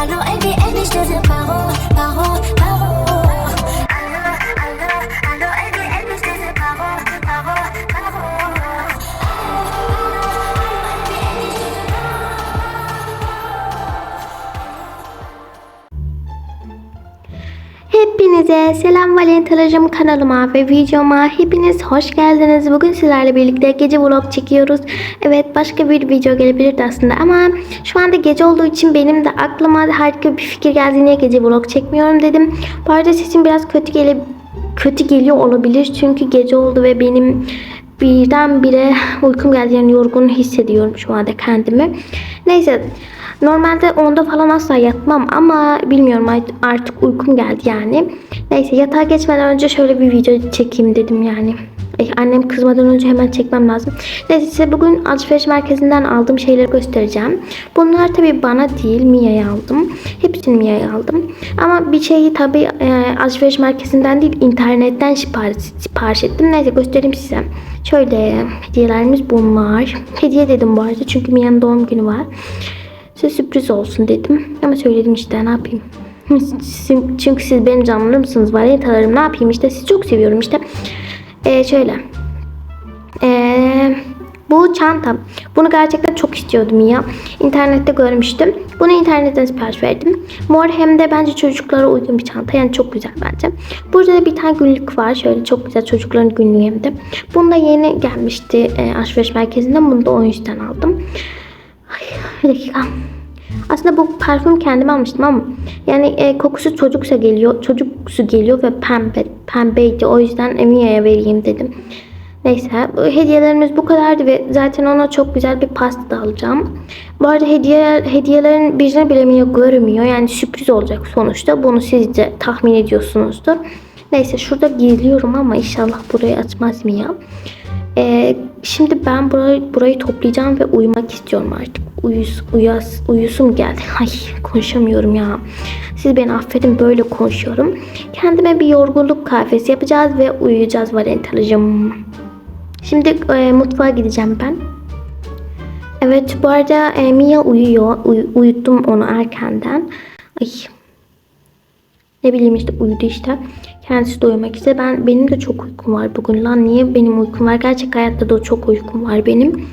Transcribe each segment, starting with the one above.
Allô, elle dit, elle dit, je te paro, paro, paro. Hepinize selam Valentalajım kanalıma ve videoma hepiniz hoş geldiniz. Bugün sizlerle birlikte gece vlog çekiyoruz. Evet başka bir video gelebilirdi aslında ama şu anda gece olduğu için benim de aklıma harika bir fikir geldi. Niye gece vlog çekmiyorum dedim. Bu arada sesim biraz kötü gele kötü geliyor olabilir çünkü gece oldu ve benim birdenbire uykum geldi yani yorgun hissediyorum şu anda kendimi. Neyse normalde onda falan asla yatmam ama bilmiyorum artık uykum geldi yani. Neyse yatağa geçmeden önce şöyle bir video çekeyim dedim yani. Eh, annem kızmadan önce hemen çekmem lazım. Neyse size bugün alışveriş merkezinden aldığım şeyleri göstereceğim. Bunlar tabii bana değil Mia'ya aldım. Hepsini Mia'ya aldım. Ama bir şeyi tabii e, alışveriş merkezinden değil internetten sipariş, sipariş ettim. Neyse göstereyim size. Şöyle hediyelerimiz bunlar. Hediye dedim bu arada çünkü Mia'nın doğum günü var. Size sürpriz olsun dedim. Ama söyledim işte ne yapayım. Çünkü siz benim canlarımsınız. Varyetalarım ne yapayım işte sizi çok seviyorum işte. Ee, şöyle. Ee, bu çantam. Bunu gerçekten çok istiyordum ya. İnternette görmüştüm. Bunu internetten sipariş verdim. Mor hem de bence çocuklara uygun bir çanta. Yani çok güzel bence. Burada da bir tane günlük var. Şöyle çok güzel çocukların günlüğü hem de. Bunda yeni gelmişti e, alışveriş merkezinden. Bunu da o yüzden aldım. Ay, bir dakika. Aslında bu parfüm kendim almıştım ama yani e, kokusu çocuksa geliyor, çocuksu geliyor ve pembe pembeydi. O yüzden Emia'ya vereyim dedim. Neyse bu hediyelerimiz bu kadardı ve zaten ona çok güzel bir pasta da alacağım. Bu arada hediye, hediyelerin birini bile Mia görmüyor. Yani sürpriz olacak sonuçta. Bunu siz de tahmin ediyorsunuzdur. Neyse şurada gizliyorum ama inşallah burayı açmaz Mia. Ee, şimdi ben burayı, burayı toplayacağım ve uyumak istiyorum artık. Uyus, uyas, uyusum geldi. Ay konuşamıyorum ya. Siz beni affedin böyle konuşuyorum. Kendime bir yorgunluk kahvesi yapacağız ve uyuyacağız Valentalacığım. Şimdi e, mutfağa gideceğim ben. Evet bu arada e, Mia uyuyor. Uy- uyuttum onu erkenden. Ay ne bileyim işte uyudu işte. Kendisi de uyumak istedi. Ben, benim de çok uykum var bugün. Lan niye benim uykum var? Gerçek hayatta da çok uykum var benim.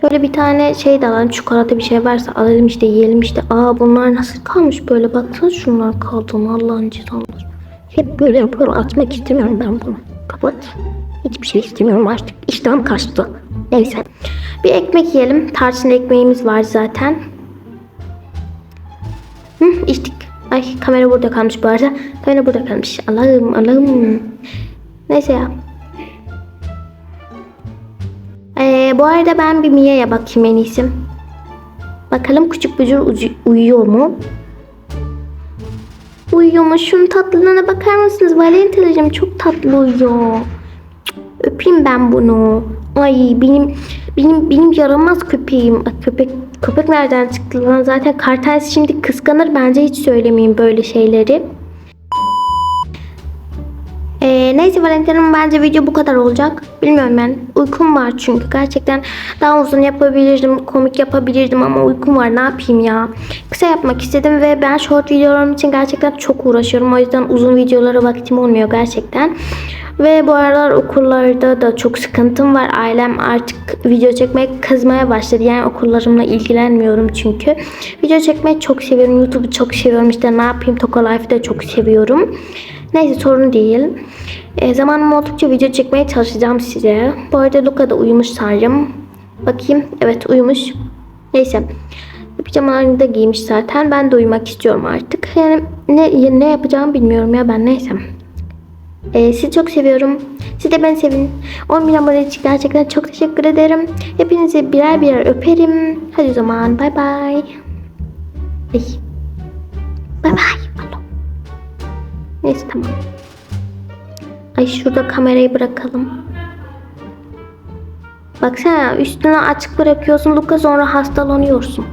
Şöyle bir tane şey de alalım. Çikolata bir şey varsa alalım işte yiyelim işte. Aa bunlar nasıl kalmış böyle? Baksana şunlar kaldığını Allah'ın cezaları. Hep böyle yapıyorum. Atmak istemiyorum ben bunu. Kapat. Hiçbir şey istemiyorum artık. İştahım kaçtı. Neyse. Bir ekmek yiyelim. Tarçın ekmeğimiz var zaten. Hı, içtik. Ay kamera burada kalmış bu arada. Kamera burada kalmış. Allah'ım Allah'ım. Neyse ya. Ee, bu arada ben bir Mia'ya bakayım en iyisi. Bakalım küçük bücür uyuyor mu? Uyuyor mu? Şunun tatlılığına bakar mısınız? Valentina'cığım çok tatlı uyuyor. Öpeyim ben bunu. Ay benim benim benim yaramaz köpeğim. Köpek köpek nereden çıktı lan? Zaten kartel şimdi kıskanır. Bence hiç söylemeyeyim böyle şeyleri. Ee, neyse Valentina'nın bence video bu kadar olacak. Bilmiyorum ben. Uykum var çünkü. Gerçekten daha uzun yapabilirdim. Komik yapabilirdim ama uykum var. Ne yapayım ya? Kısa yapmak istedim ve ben short videolarım için gerçekten çok uğraşıyorum. O yüzden uzun videolara vaktim olmuyor gerçekten. Ve bu aralar okullarda da çok sıkıntım var. Ailem artık video çekmeye kızmaya başladı. Yani okullarımla ilgilenmiyorum çünkü. Video çekmeyi çok seviyorum. YouTube'u çok seviyorum. İşte ne yapayım Toka Life'ı da çok seviyorum. Neyse sorun değil. E, zamanım oldukça video çekmeye çalışacağım size. Bu arada Luka da uyumuş sanırım. Bakayım. Evet uyumuş. Neyse. Pijamalarını da giymiş zaten. Ben de uyumak istiyorum artık. Yani ne, ne yapacağımı bilmiyorum ya ben neyse. Ee, sizi çok seviyorum. Siz de beni sevin. 10 bin abone için gerçekten çok teşekkür ederim. Hepinizi birer birer öperim. Hadi o zaman bay bay. Ay. Bay bay. Neyse tamam. Ay şurada kamerayı bırakalım. Baksana üstüne açık bırakıyorsun Luka sonra hastalanıyorsun.